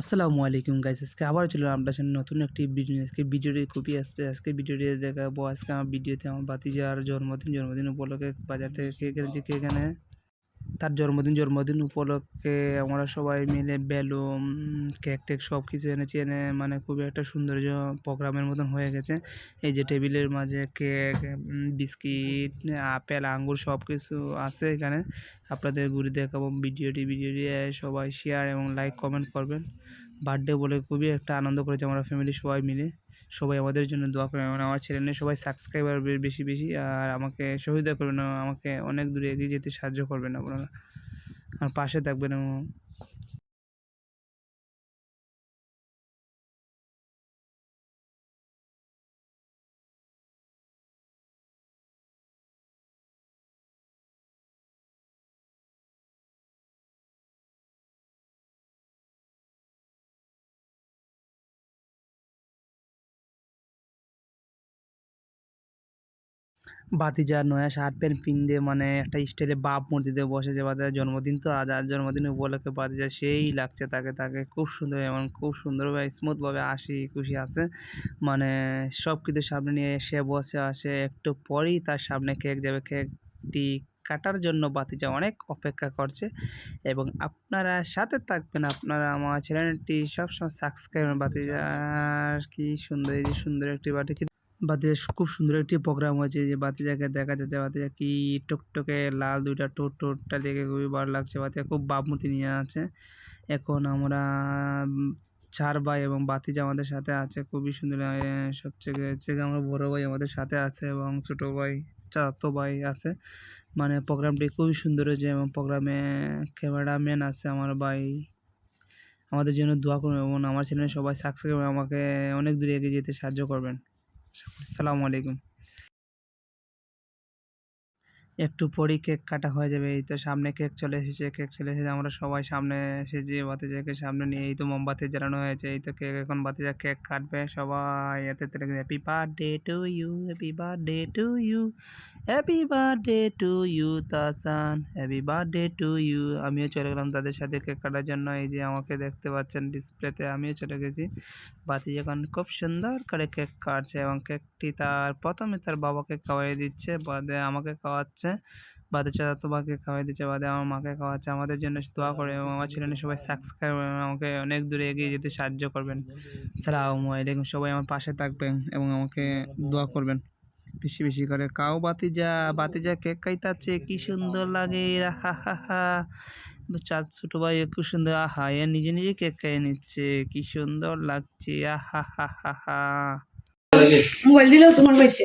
আসসালামু আলাইকুম গাইস আজকে আবার চলে আপনার সামনে নতুন একটি ভিডিও। আজকে ভিডিওটি খুবই আসবে আজকে ভিডিওটি দেখাবো। আজকে আমার ভিডিওতে আমার বাতিজার জন্মদিন জন্মদিন উপলক্ষে বাজার থেকে কেক এনেছি কেক এনে তার জন্মদিন জন্মদিন উপলক্ষে আমরা সবাই মিলে বেলুন কেক টেক সব কিছু এনেছি। এনে মানে খুবই একটা সৌন্দর্য প্রোগ্রামের মতন হয়ে গেছে। এই যে টেবিলের মাঝে কেক বিস্কিট, আপেল, আঙ্গুর সব কিছু আছে এখানে। আপনাদের ঘুরে দেখাবো ভিডিওটি ভিডিওটি সবাই শেয়ার এবং লাইক কমেন্ট করবেন। বার্থডে বলে খুবই একটা আনন্দ করেছি আমরা ফ্যামিলি সবাই মিলে। সবাই আমাদের জন্য দোয়া করবেন। মানে আমার চ্যানেলে সবাই সাবস্ক্রাইবার বেশি বেশি। আর আমাকে সহযোগিতা করবেন। আমাকে অনেক দূরে এগিয়ে যেতে সাহায্য করবেন আপনারা। আর পাশে থাকবেন এবং ভাতিজা নয়া শার্ট, প্যান্ট পিনদে মানে একটা স্টাইলে বাপ মূর্তিতে বসেছে বাতিজার জন্মদিন। তো আজ আর জন্মদিন উপলক্ষে বাতিজা সেই লাগছে তাকে তাকে খুব সুন্দর এবং খুব সুন্দরভাবে স্মুথভাবে হাসি খুশি আছে। মানে সব কিছু সামনে নিয়ে সে বসে আসে একটু পরেই তার সামনে কেক যাবে। কেকটি কাটার জন্য বাতিজা অনেক অপেক্ষা করছে এবং আপনারা সাথে থাকবেন। আপনারা আমার চ্যানেলটি সবসময় সাবস্ক্রাইব বাতিজার কি সুন্দর সুন্দর একটি বাটি বাতিজা খুব সুন্দর একটি প্রোগ্রাম হয়েছে যে বাতি বাতিজাকে দেখা যাচ্ছে বাতিজা কি টকটকে লাল দুইটা টোট টোটটা দেখে খুবই ভালো লাগছে। বাতিজা খুব ভাবমূর্তি নিয়ে আছে। এখন আমরা চার ভাই এবং বাতি বাতিজা আমাদের সাথে আছে, খুবই সুন্দর সবচেয়ে হচ্ছে আমার বড় ভাই আমাদের সাথে আছে এবং ছোট ভাই, চাচাতো ভাই আছে। মানে প্রোগ্রামটি খুবই সুন্দর হয়েছে এবং প্রোগ্রামে ক্যামেরাম্যান আছে আমার ভাই। আমাদের জন্য দোয়া করবেন এবং আমার চ্যানেলে সবাই সাবস্ক্রাইব আমাকে অনেক দূরে এগিয়ে যেতে সাহায্য করবেন। সালামু আলাইকুম। একটু পরেই কেক কাটা হয়ে যাবে। এই তো সামনে কেক চলে এসেছে, কেক চলে এসেছে। আমরা সবাই সামনে এসেছি বাতিজাকে সামনে নিয়ে। এই তো মোমবাতি জ্বালানো হয়েছে। এই তো কেক, এখন বাতিজা কেক কাটবে। সবাই এতে happy birthday to you happy birthday to you happy birthday to you Tasan happy birthday to you আমিও চলে গেলাম তাদের সাথে কেক কাটার জন্য। এই যে আমাকে দেখতে পাচ্ছেন ডিসপ্লেতে আমিও চলে গেছি। বাতি যখন খুব সুন্দর করে কেক কাটছে এবং কেকটি তার, প্রথমে তার বাবাকে খাওয়াই দিচ্ছে। বাদে আমাকে খাওয়াচ্ছে বাদে চাচাতোবাকে খাওয়াই দিচ্ছে, বাদে আমার মাকে খাওয়াচ্ছে। আমাদের জন্য দোয়া করে এবং আমার ছেলে সবাই সাবস্ক্রাইব আমাকে অনেক দূরে এগিয়ে যেতে সাহায্য করবেন। সালামু আলাইকুম, সবাই আমার পাশে থাকবেন এবং আমাকে দোয়া করবেন। বেশি বেশি করে কাউ বাতিজা বাতিজা কেক খাইতাছে, কি সুন্দর লাগে হা হা হা। চার ছোট ভাই খুব সুন্দর, আহা, এ নিজে নিজে কেক খাইয়ে নিচ্ছে, কি সুন্দর লাগছে, আহা, হা হা হা। মোবাইল দিলেও তোমার বাড়িতে?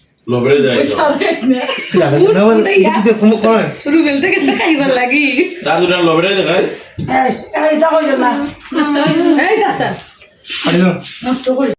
রুবেল থেকে খাইবার লাগি। দাদুটা লবড়ে দেখায় এই এই দেখো না। নষ্ট হই এই দাসা। নষ্ট করি।